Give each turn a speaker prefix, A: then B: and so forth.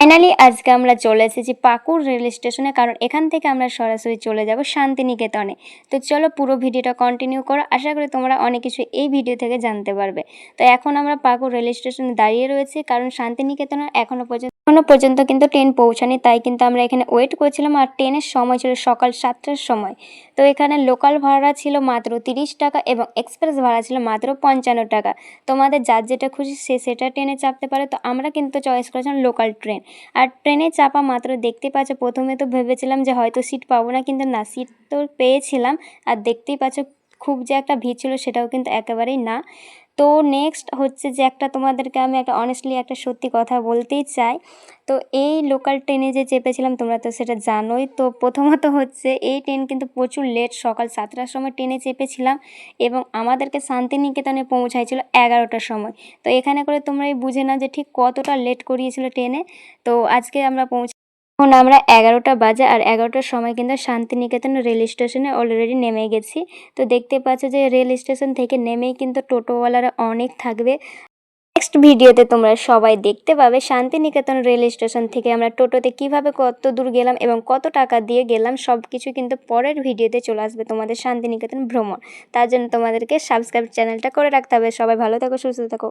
A: Finally আজকে আমরা চলে এসেছি পাকুড় রেল স্টেশনে, কারণ এখান থেকে আমরা সরাসরি চলে যাব শান্তিনিকেতনে। তো চলো পুরো ভিডিওটা কন্টিনিউ করো। আশা করি তোমরা অনেক কিছু এই ভিডিও থেকে জানতে পারবে। তো এখন আমরা পাকুড় রেল স্টেশনে দাঁড়িয়ে রয়েছি, কারণ শান্তিনিকেতনের এখনও পর্যন্ত এখনও পর্যন্ত কিন্তু ট্রেন পৌঁছানি, তাই কিন্তু আমরা এখানে ওয়েট করছিলাম আর ট্রেনের সময় ছিল সকাল সাতটার সময়। তো এখানে লোকাল ভাড়া ছিল মাত্র তিরিশ টাকা এবং এক্সপ্রেস ভাড়া ছিল মাত্র পঞ্চান্ন টাকা। তোমাদের যার যেটা খুশি সে সেটা ট্রেনে চাপতে পারে। তো আমরা কিন্তু চয়েস করেছিলাম লোকাল ট্রেন আর ট্রেনে চাপা মাত্র দেখতে পাচ্ছ, প্রথমে তো ভেবেছিলাম যে হয়তো সিট পাবো না, কিন্তু না সিট তো পেয়েছিলাম। আর দেখতেই পাচ্ছ খুব যে একটা ভিড় ছিল সেটাও কিন্তু একেবারেই না। তো নেক্সট হচ্ছে যে একটা তোমাদেরকে আমি একটা অনেস্টলি একটা সত্যি কথা বলতেই চাই। তো এই লোকাল ট্রেনে যে চেপেছিলাম, তোমরা তো সেটা জানোই। তো প্রথমত হচ্ছে এই ট্রেন কিন্তু প্রচুর লেট সকাল সাতটার সময় ট্রেনে চেপেছিলাম এবং আমাদেরকে শান্তিনিকেতনে পৌঁছাইছিল এগারোটার সময়। তো এখানে করে তোমরাই বুঝে না যে ঠিক কতটা লেট করিয়েছিল ট্রেনে তো আজকে আমরা পৌঁছ এখন আমরা এগারোটা বাজে আর এগারোটার সময় কিন্তু শান্তিনিকেতন রেল স্টেশনে অলরেডি নেমে গেছি। তো দেখতে পাচ্ছ যে রেল স্টেশন থেকে নেমেই কিন্তু টোটোওয়ালারা অনেক থাকবে। নেক্সট ভিডিওতে তোমরা সবাই দেখতে পাবে শান্তিনিকেতন রেল স্টেশন থেকে আমরা টোটোতে কীভাবে কত দূর গেলাম এবং কত টাকা দিয়ে গেলাম সব কিছু কিন্তু পরের ভিডিওতে চলে আসবে তোমাদের শান্তিনিকেতন ভ্রমণ। তার জন্য তোমাদেরকে সাবস্ক্রাইব চ্যানেলটা করে রাখতে হবে। সবাই ভালো থাকো, সুস্থ থাকো।